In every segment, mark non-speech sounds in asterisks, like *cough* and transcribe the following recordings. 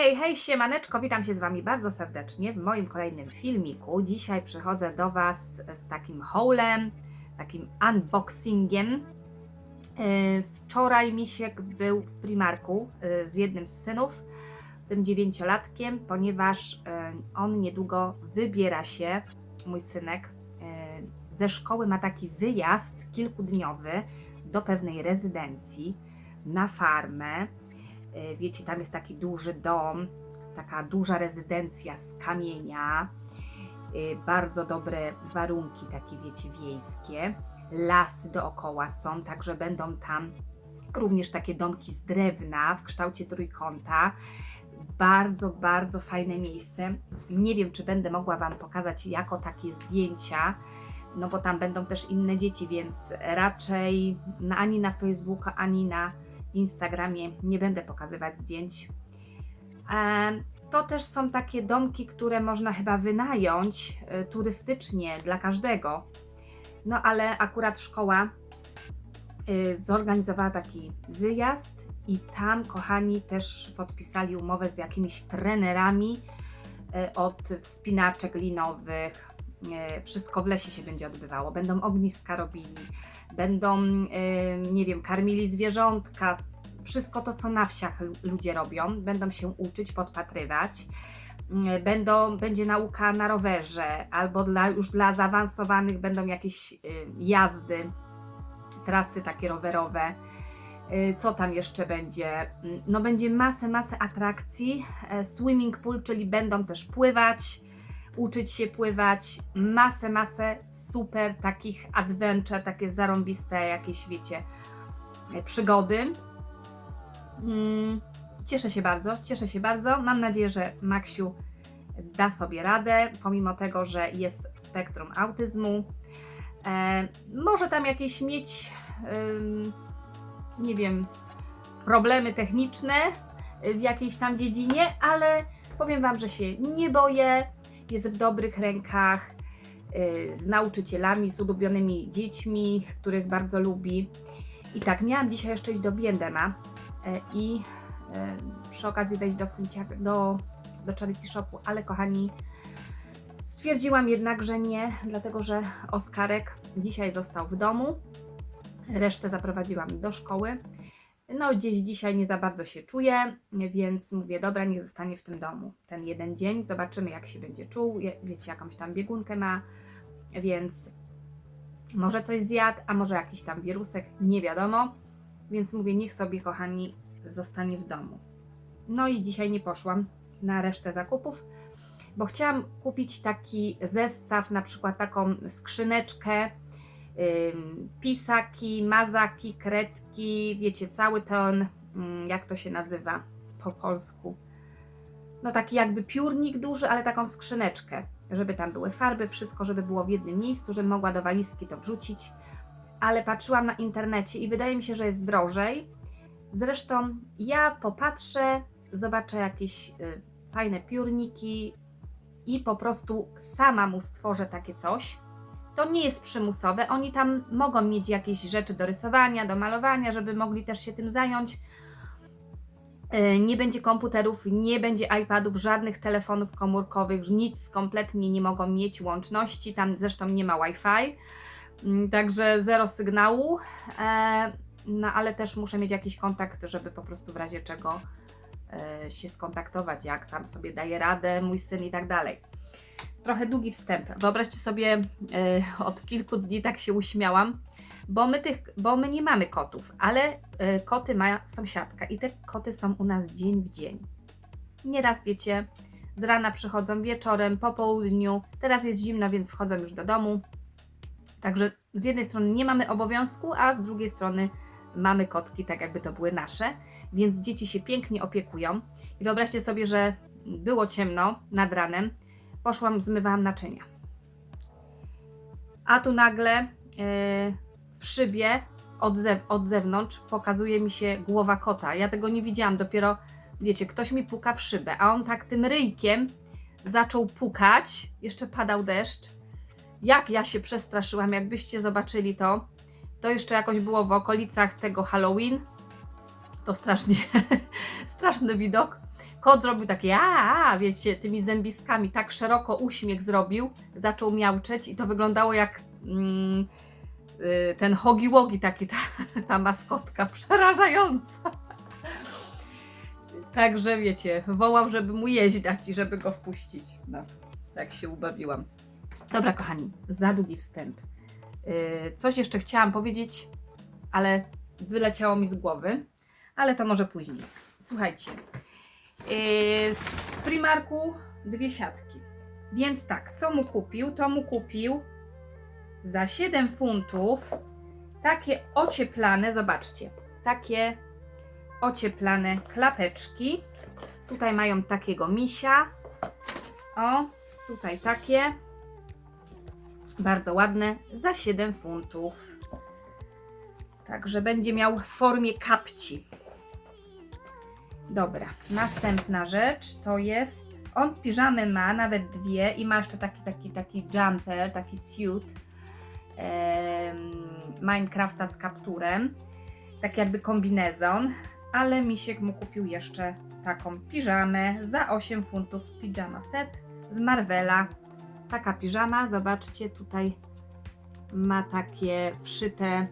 hej, hej, siemaneczko, witam się z Wami bardzo serdecznie w moim kolejnym filmiku. Dzisiaj przychodzę do Was z takim haulem, takim unboxingiem. Yy, Wczoraj Misiek był w Primarku yy, z jednym z synów, tym dziewięciolatkiem, ponieważ yy, on niedługo wybiera się, mój synek, ze szkoły ma taki wyjazd kilkudniowy do pewnej rezydencji na farmę. Y, Wiecie, tam jest taki duży dom, taka duża rezydencja z kamienia, y, bardzo dobre warunki, takie wiecie, wiejskie. Lasy dookoła są, także będą tam również takie domki z drewna w kształcie trójkąta. Bardzo, bardzo fajne miejsce. Nie wiem, czy będę mogła Wam pokazać jako takie zdjęcia, no bo tam będą też inne dzieci, więc raczej na, ani na Facebooku, ani na Instagramie nie będę pokazywać zdjęć. To też są takie domki, które można chyba wynająć e, turystycznie dla każdego. No ale akurat szkoła e, zorganizowała taki wyjazd i tam, kochani, też podpisali umowę z jakimiś trenerami e, od wspinaczek linowych. Wszystko w lesie się będzie odbywało. Będą ogniska robili, będą, e, nie wiem, karmili zwierzątka, wszystko to, co na wsiach ludzie robią, będą się uczyć, podpatrywać. Mm, Będą, będzie nauka na rowerze, albo dla, już dla zaawansowanych będą jakieś y, jazdy, trasy takie rowerowe. Y, Co tam jeszcze będzie? Mm, No będzie masę, masę atrakcji. E, Swimming pool, czyli będą też pływać, uczyć się pływać. Masę, masę super takich adventure, takie zarąbiste jakieś, wiecie, e, przygody. Mm, Cieszę się bardzo, cieszę się bardzo. Mam nadzieję, że Maksiu da sobie radę, pomimo tego, że jest w spektrum autyzmu. E, może tam jakieś mieć, nie wiem, problemy techniczne w jakiejś tam dziedzinie, ale powiem Wam, że się nie boję. Jest w dobrych rękach y, z nauczycielami, z ulubionymi dziećmi, których bardzo lubi. I tak, miałam dzisiaj jeszcze iść do Biendema e, i e, przy okazji wejść do, do, do Charity Shopu, ale kochani, stwierdziłam jednak, że nie, dlatego że Oskarek dzisiaj został w domu, resztę zaprowadziłam do szkoły. No, gdzieś dzisiaj nie za bardzo się czuję, więc mówię, dobra, niech zostanie w tym domu ten jeden dzień. Zobaczymy, jak się będzie czuł. Wiecie, jakąś tam biegunkę ma, więc może coś zjadł, a może jakiś tam wirusek, nie wiadomo. Więc mówię, niech sobie, kochani, zostanie w domu. No i dzisiaj nie poszłam na resztę zakupów, bo chciałam kupić taki zestaw, na przykład taką skrzyneczkę, pisaki, mazaki, kredki, wiecie, cały ten, ym, jak to się nazywa po polsku. No taki jakby piórnik duży, ale taką skrzyneczkę, żeby tam były farby, wszystko, żeby było w jednym miejscu, żebym mogła do walizki to wrzucić. Ale patrzyłam na internecie i wydaje mi się, że jest drożej. Zresztą ja popatrzę, zobaczę jakieś y, fajne piórniki i po prostu sama mu stworzę takie coś. To nie jest przymusowe, oni tam mogą mieć jakieś rzeczy do rysowania, do malowania, żeby mogli też się tym zająć. Y, Nie będzie komputerów, nie będzie iPadów, żadnych telefonów komórkowych, nic kompletnie nie mogą mieć łączności. Tam zresztą nie ma Wi-Fi, Mm, także zero sygnału. E, no ale też muszę mieć jakiś kontakt, żeby po prostu w razie czego e, się skontaktować, jak tam sobie daje radę mój syn i tak dalej. Trochę długi wstęp. Wyobraźcie sobie, e, od kilku dni tak się uśmiałam, bo my, tych, bo my nie mamy kotów, ale e, koty ma sąsiadka i te koty są u nas dzień w dzień. Nieraz wiecie, z rana przychodzą wieczorem, po południu, teraz jest zimno, więc wchodzą już do domu. Także z jednej strony nie mamy obowiązku, a z drugiej strony mamy kotki, tak jakby to były nasze, więc dzieci się pięknie opiekują. I wyobraźcie sobie, że było ciemno nad ranem, poszłam, zmywałam naczynia. A tu nagle e, w szybie od, zew- od zewnątrz pokazuje mi się głowa kota. Ja tego nie widziałam, dopiero wiecie, ktoś mi puka w szybę, a on tak tym ryjkiem zaczął pukać, jeszcze padał deszcz. Jak ja się przestraszyłam, jakbyście zobaczyli to. To jeszcze jakoś było w okolicach tego Halloween. To strasznie, *laughs* straszny widok. Kot zrobił takie a, wiecie, tymi zębiskami, tak szeroko uśmiech zrobił, zaczął miauczeć i to wyglądało jak mm, y, ten Hogi Wogi, taki ta, ta maskotka, przerażająca. Także wiecie, wołał, żeby mu dać i żeby go wpuścić. No, tak się ubawiłam. Dobra, kochani, za długi wstęp. Yy, coś jeszcze chciałam powiedzieć, ale wyleciało mi z głowy, ale to może później. Słuchajcie, z Primarku dwie siatki. Więc tak, co mu kupił? To mu kupił za 7 funtów takie ocieplane, zobaczcie, takie ocieplane klapeczki. Tutaj mają takiego misia. O, tutaj takie. Bardzo ładne, za 7 funtów. Także będzie miał w formie kapci. Dobra, następna rzecz to jest. On piżamy ma nawet dwie i ma jeszcze taki, taki, taki jumper, taki suit em, Minecrafta z kapturem. Tak jakby kombinezon, ale Misiek mu kupił jeszcze taką piżamę za 8 funtów. Pijama set z Marvela. Taka piżama, zobaczcie, tutaj ma takie wszyte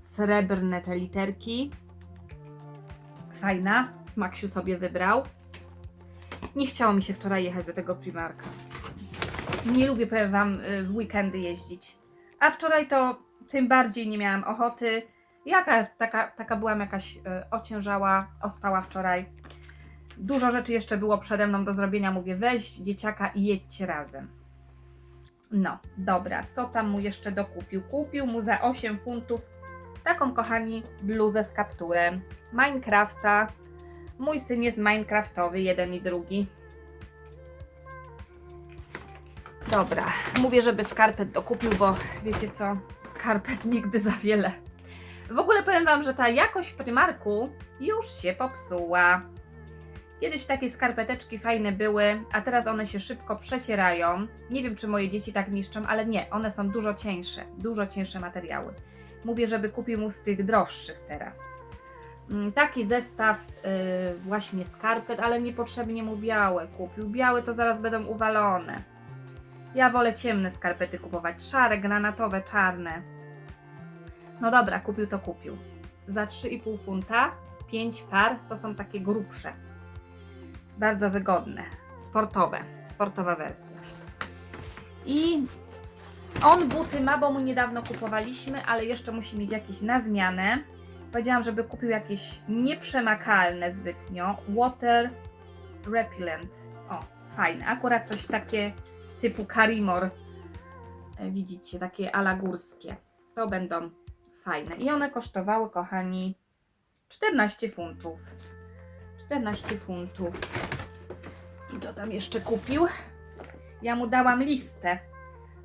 srebrne te literki. Fajna. Maksiu sobie wybrał. Nie chciało mi się wczoraj jechać do tego Primarka. Nie lubię, powiem Wam, y, w weekendy jeździć. A wczoraj to tym bardziej nie miałam ochoty. Jaka, taka, taka byłam jakaś y, ociężała, ospała wczoraj. Dużo rzeczy jeszcze było przede mną do zrobienia. Mówię, weź dzieciaka i jedźcie razem. No, dobra, co tam mu jeszcze dokupił? Kupił mu za 8 funtów taką, kochani, bluzę z kapturem Minecrafta. Mój syn jest Minecraftowy, jeden i drugi. Dobra, mówię, żeby skarpet dokupił, bo wiecie co, skarpet *laughs* nigdy za wiele. W ogóle powiem Wam, że ta jakość w Primarku już się popsuła. Kiedyś takie skarpeteczki fajne były, a teraz one się szybko przesierają. Nie wiem, czy moje dzieci tak niszczą, ale nie, one są dużo cieńsze, dużo cieńsze materiały. Mówię, żeby kupił mu z tych droższych teraz. Mm, Taki zestaw y, właśnie skarpet, ale niepotrzebnie mu białe kupił. Białe to zaraz będą uwalone. Ja wolę ciemne skarpety kupować, szare, granatowe, czarne. No dobra, kupił to kupił. Za 3,5 funta 5 par to są takie grubsze. Bardzo wygodne, sportowe, sportowa wersja. I on buty ma, bo mu niedawno kupowaliśmy, ale jeszcze musi mieć jakieś na zmianę. Powiedziałam, żeby kupił jakieś nieprzemakalne zbytnio. Water repellent. O, fajne. Akurat coś takie typu Karimor. E, Widzicie, takie ala górskie. To będą fajne. I one kosztowały, kochani, 14 funtów. 14 funtów. I to tam jeszcze kupił. Ja mu dałam listę.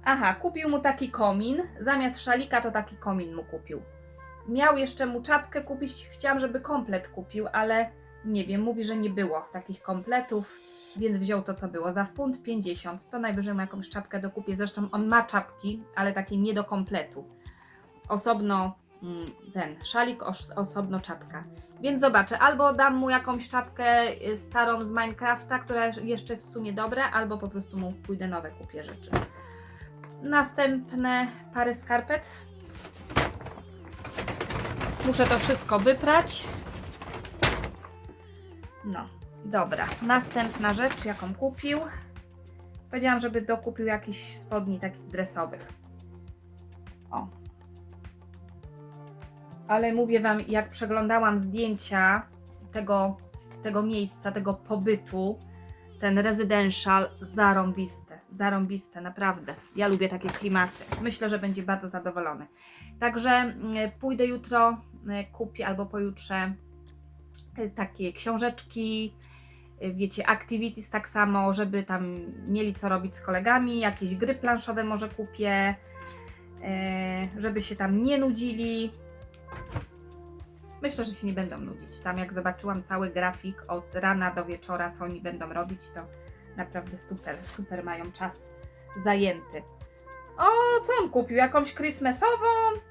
Aha, kupił mu taki komin. Zamiast szalika to taki komin mu kupił. Miał jeszcze mu czapkę kupić. Chciałam, żeby komplet kupił, ale nie wiem, mówi, że nie było takich kompletów, więc wziął to, co było. Za funt 50. To najwyżej mu jakąś czapkę dokupię. Zresztą on ma czapki, ale takie nie do kompletu. Osobno mm, ten szalik, os- osobno czapka. Więc zobaczę, albo dam mu jakąś czapkę y, starą z Minecrafta, która jeszcze jest w sumie dobra, albo po prostu mu pójdę nowe kupię rzeczy. Następne pary skarpet. Muszę to wszystko wyprać. No, dobra. Następna rzecz, jaką kupił. Powiedziałam, żeby dokupił jakiś spodni takich dresowych. O. Ale mówię Wam, jak przeglądałam zdjęcia tego, tego miejsca, tego pobytu, ten residential, zarąbiste, zarąbiste, naprawdę. Ja lubię takie klimaty. Myślę, że będzie bardzo zadowolony. Także mm, pójdę jutro, kupię albo pojutrze y, takie książeczki, y, wiecie, activities tak samo, żeby tam mieli co robić z kolegami, jakieś gry planszowe może kupię, żeby się tam nie nudzili. Myślę, że się nie będą nudzić. Tam jak zobaczyłam cały grafik od rana do wieczora, co oni będą robić, to naprawdę super, super mają czas zajęty. O, co on kupił? Jakąś Christmasową?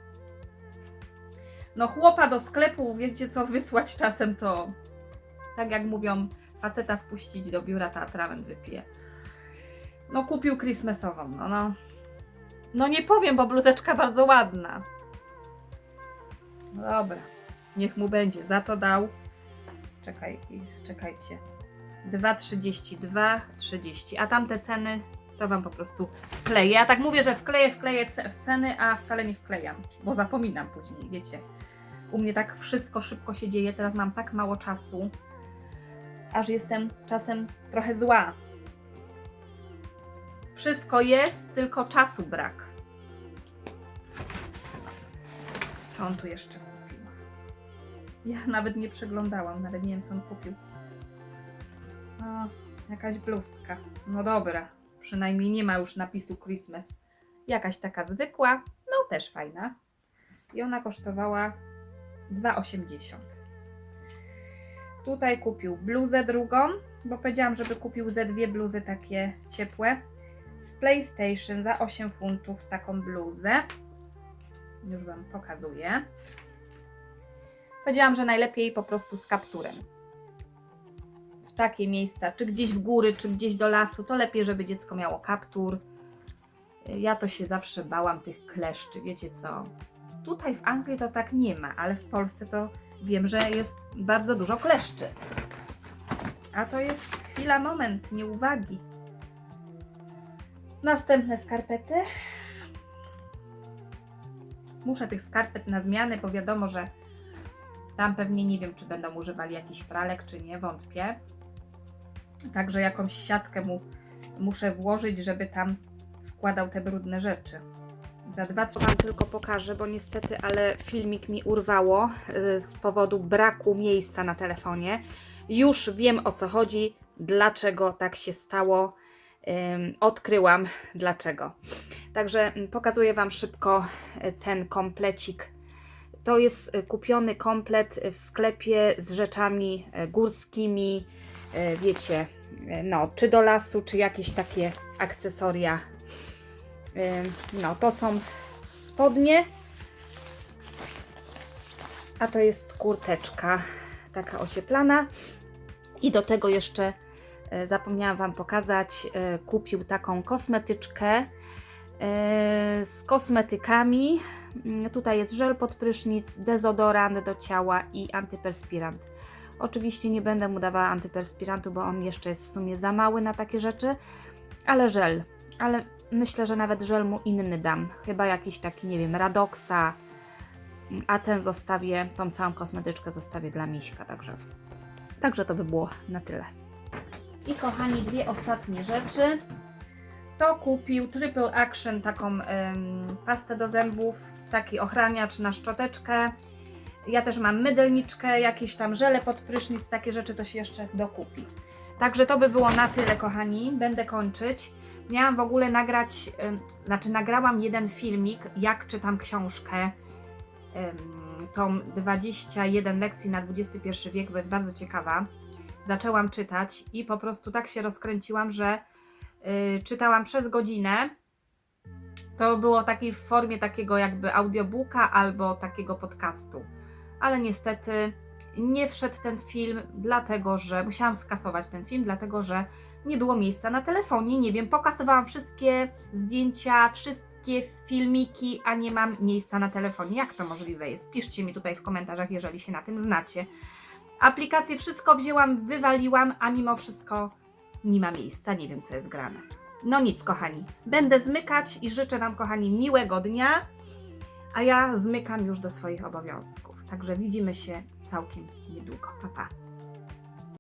No chłopa do sklepu, wiecie co, wysłać czasem to, tak jak mówią faceta wpuścić do biura, to atrament wypije. No kupił Christmasową, no no. No nie powiem, bo bluzeczka bardzo ładna. No dobra, niech mu będzie. Za to dał. Czekaj, czekajcie. 2,32, 30. A tamte ceny to wam po prostu wkleję. Ja tak mówię, że wkleję, wkleję ceny, a wcale nie wklejam, bo zapominam później, wiecie. U mnie tak wszystko szybko się dzieje, teraz mam tak mało czasu, aż jestem czasem trochę zła. Wszystko jest, tylko czasu brak. Co on tu jeszcze kupił? Ja nawet nie przeglądałam, nawet nie wiem co on kupił. O, jakaś bluzka. No dobra, przynajmniej nie ma już napisu Christmas. Jakaś taka zwykła, no też fajna. I ona kosztowała 2,80. Tutaj kupił bluzę drugą, bo powiedziałam, żeby kupił ze dwie bluzy takie ciepłe. Z PlayStation za 8 funtów taką bluzę. Już Wam pokazuję. Powiedziałam, że najlepiej po prostu z kapturem. W takie miejsca, czy gdzieś w góry, czy gdzieś do lasu, to lepiej, żeby dziecko miało kaptur. Ja to się zawsze bałam tych kleszczy, wiecie co? Tutaj w Anglii to tak nie ma, ale w Polsce to wiem, że jest bardzo dużo kleszczy. A to jest chwila, moment, nieuwagi. Następne skarpety. Muszę tych skarpet na zmianę, bo wiadomo, że tam pewnie nie wiem, czy będą używali jakichś pralek, czy nie, wątpię. Także jakąś siatkę mu muszę włożyć, żeby tam wkładał te brudne rzeczy. Za dwa, trzy Wam tylko pokażę, bo niestety, ale filmik mi urwało y, z powodu braku miejsca na telefonie. Już wiem o co chodzi, dlaczego tak się stało. Odkryłam dlaczego. Także mm, pokazuję Wam szybko y, ten komplecik. To jest y, kupiony komplet w sklepie z rzeczami górskimi, wiecie, no, czy do lasu, czy jakieś takie akcesoria. No, to są spodnie, a to jest kurteczka taka ocieplana. I do tego jeszcze e, zapomniałam Wam pokazać, e, kupił taką kosmetyczkę e, z kosmetykami. Mm, Tutaj jest żel pod prysznic, dezodorant do ciała i antyperspirant. Oczywiście nie będę mu dawała antyperspirantu, bo on jeszcze jest w sumie za mały na takie rzeczy, ale żel. Ale myślę, że nawet żel mu inny dam. Chyba jakiś taki, nie wiem, Radoxa, a ten zostawię, tą całą kosmetyczkę zostawię dla Miśka, także, także to by było na tyle. I kochani, dwie ostatnie rzeczy. To kupił Triple Action taką em, pastę do zębów, taki ochraniacz na szczoteczkę. Ja też mam mydelniczkę, jakieś tam żele pod prysznic, takie rzeczy to się jeszcze dokupi. Także to by było na tyle, kochani. Będę kończyć. Miałam w ogóle nagrać, znaczy nagrałam jeden filmik, jak czytam książkę tą 21 lekcji na XXI wiek, bo jest bardzo ciekawa. Zaczęłam czytać i po prostu tak się rozkręciłam, że y, czytałam przez godzinę. To było takiej w formie takiego jakby audiobooka albo takiego podcastu. Ale niestety nie wszedł ten film, dlatego że musiałam skasować ten film, dlatego że nie było miejsca na telefonie. Nie wiem, pokasowałam wszystkie zdjęcia, wszystkie filmiki, a nie mam miejsca na telefonie. Jak to możliwe jest? Piszcie mi tutaj w komentarzach, jeżeli się na tym znacie. Aplikację wszystko wzięłam, wywaliłam, a mimo wszystko nie ma miejsca. Nie wiem, co jest grane. No nic, kochani. Będę zmykać i życzę Wam, kochani, miłego dnia. A ja zmykam już do swoich obowiązków. Także widzimy się całkiem niedługo. Pa, pa.